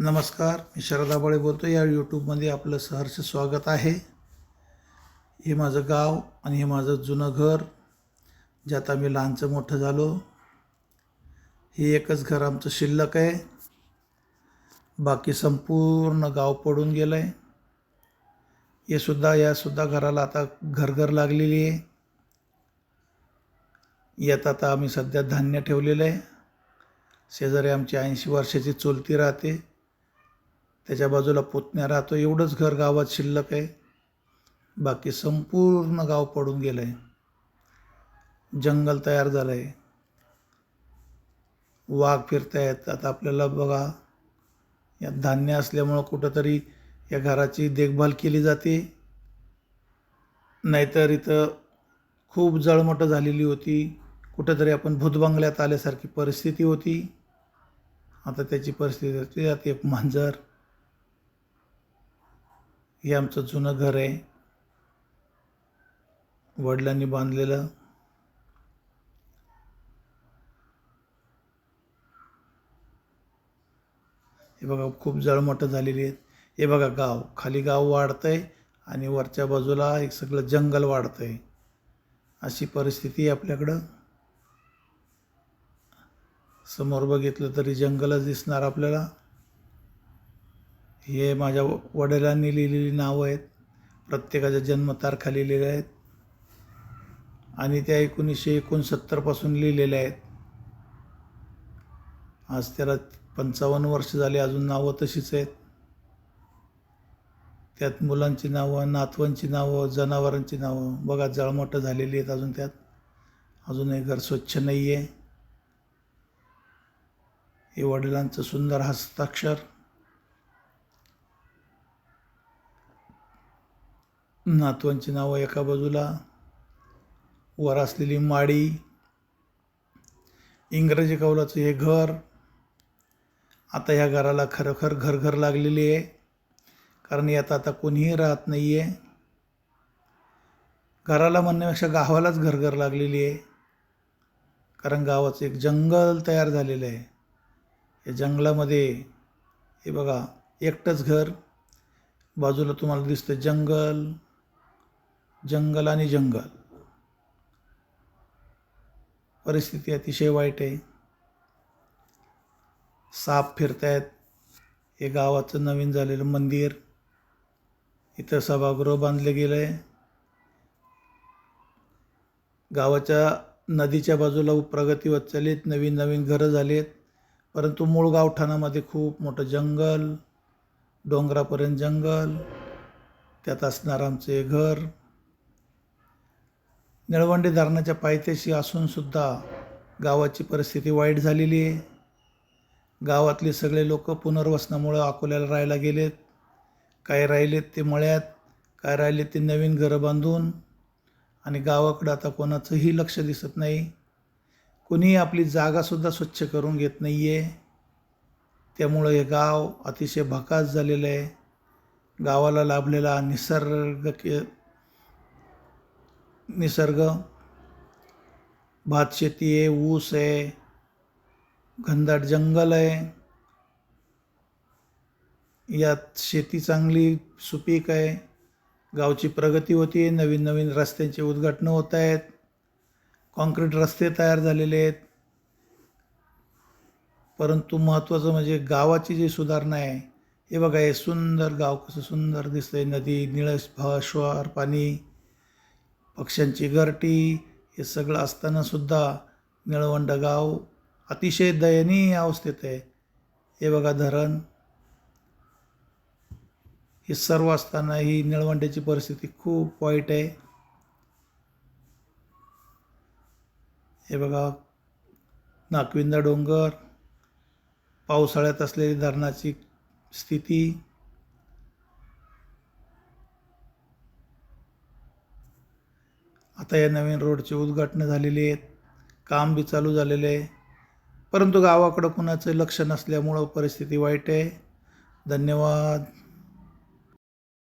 नमस्कार मी शरद आबाळे बोलतो या यूट्यूबमध्ये आपलं सहर्ष स्वागत आहे. हे माझं गाव आणि हे माझं जुनं घर ज्यात आम्ही लहानचं मोठं झालो. हे एकच घर आमचं शिल्लक आहे. बाकी संपूर्ण गाव पडून गेलं आहे हे सुद्धा यासुद्धा घराला आता घरघर लागलेली आहे. यात आता आम्ही सध्या धान्य ठेवलेलं आहे. शेजारी आमची ऐंशी वर्षाची चुलती राहते. त्याच्या बाजूला पुतण्या राहतो. एवढंच घर गावात शिल्लक आहे. बाकी संपूर्ण गाव पडून गेलं आहे जंगल तयार झालं आहे वाघ फिरतायत. आता आपल्याला बघा यात धान्य असल्यामुळं कुठंतरी या घराची देखभाल केली जाते. नाहीतर इथं खूप जळमटं झालेली होती. कुठंतरी आपण भूतबंगल्यात आल्यासारखी परिस्थिती होती. आता त्याची परिस्थिती जाते. एक मांजर. हे आमचं जुनं घर आहे. वडिलांनी बांधलेलं. हे बघा खूप जळमटं झालेली आहेत. हे बघा गाव. खाली गाव वाढतंय आणि वरच्या बाजूला एक सगळं जंगल वाढतंय. अशी परिस्थिती आहे आपल्याकडं. समोर बघितलं तरी जंगलच दिसणार आपल्याला. हे माझ्या वडिलांनी लिहिलेली नावं आहेत. प्रत्येकाच्या जन्मतारखा लिहिलेल्या आहेत. आणि त्या एकोणीसशे एकोणसत्तरपासून लिहिलेल्या आहेत. आज त्याला पंचावन्न वर्ष झाली अजून नावं तशीच आहेत. त्यात मुलांची नावं नातवांची नावं जनावरांची नावं. बघा जळमटं झालेली आहेत अजून त्यात. अजूनही घर स्वच्छ नाही आहे हे वडिलांचं सुंदर हस्ताक्षर. नातवांची नावं एका बाजूला वर असलेली माडी इंग्रजी कौलाचं हे घर. आता ह्या घराला खरोखर घर घर लागलेली आहे कारण यात आता कोणीही राहत नाही आहे घराला म्हणण्यापेक्षा गावालाच घर घर लागलेली आहे कारण गावाचं एक जंगल तयार झालेलं आहे. या जंगलामध्ये हे बघा एकटंच घर. बाजूला तुम्हाला दिसतं जंगल. जंगल आणि जंगल. परिस्थिती अतिशय वाईट आहे. साप फिरतायत. हे गावाचं नवीन झालेलं मंदिर. इथं सभागृह बांधलं गेलं आहे गावाच्या नदीच्या बाजूला प्रगती होत चालीत नवीन नवीन घरं झालीत. परंतु मूळ गावठाणामध्ये खूप मोठं जंगल डोंगरापर्यंत जंगल. त्यात असणार आमचे घर. निळवंडे धरणाच्या पायथ्याशी असूनसुद्धा गावाची परिस्थिती वाईट झालेली आहे. गावातले सगळे लोक पुनर्वसनामुळं अकोल्याला राहायला गेलेत. काय राहिलेत ते मळ्यात काय राहिले ते नवीन घरं बांधून. आणि गावाकडं आता कोणाचंही लक्ष दिसत नाही. कोणीही आपली जागासुद्धा स्वच्छ करून घेत नाही आहे त्यामुळं हे गाव अतिशय भकास झालेलं आहे. गावाला लाभलेला निसर्ग के निसर्ग भातशेती आहे ऊस आहे घनदाट जंगल आहे. यात शेती चांगली सुपीक आहे. गावची प्रगती होती नवीन नवीन रस्त्यांचे उद्घाटनं होत आहेत. कॉन्क्रीट रस्ते तयार झालेले आहेत. परंतु महत्त्वाचं म्हणजे गावाची जी सुधारणा आहे हे बघा हे सुंदर गाव कसं सुंदर दिसतंय. नदी निळस श्वार पाणी. पक्ष्यांची घरटी हे सगळं असतानासुद्धा निळवंड गाव अतिशय दयनीय अवस्थेत आहे. हे बघा धरण. हे सर्व असताना ही निळवंड्याची परिस्थिती खूप वाईट आहे. हे बघा नाकविंदा डोंगर पावसाळ्यात असलेली धरणाची स्थिती आता या नवीन रोडची उद्घाटनं झालेली आहेत. काम बी चालू झालेलं आहे. परंतु गावाकडं कुणाचं लक्ष नसल्यामुळं परिस्थिती वाईट आहे. धन्यवाद.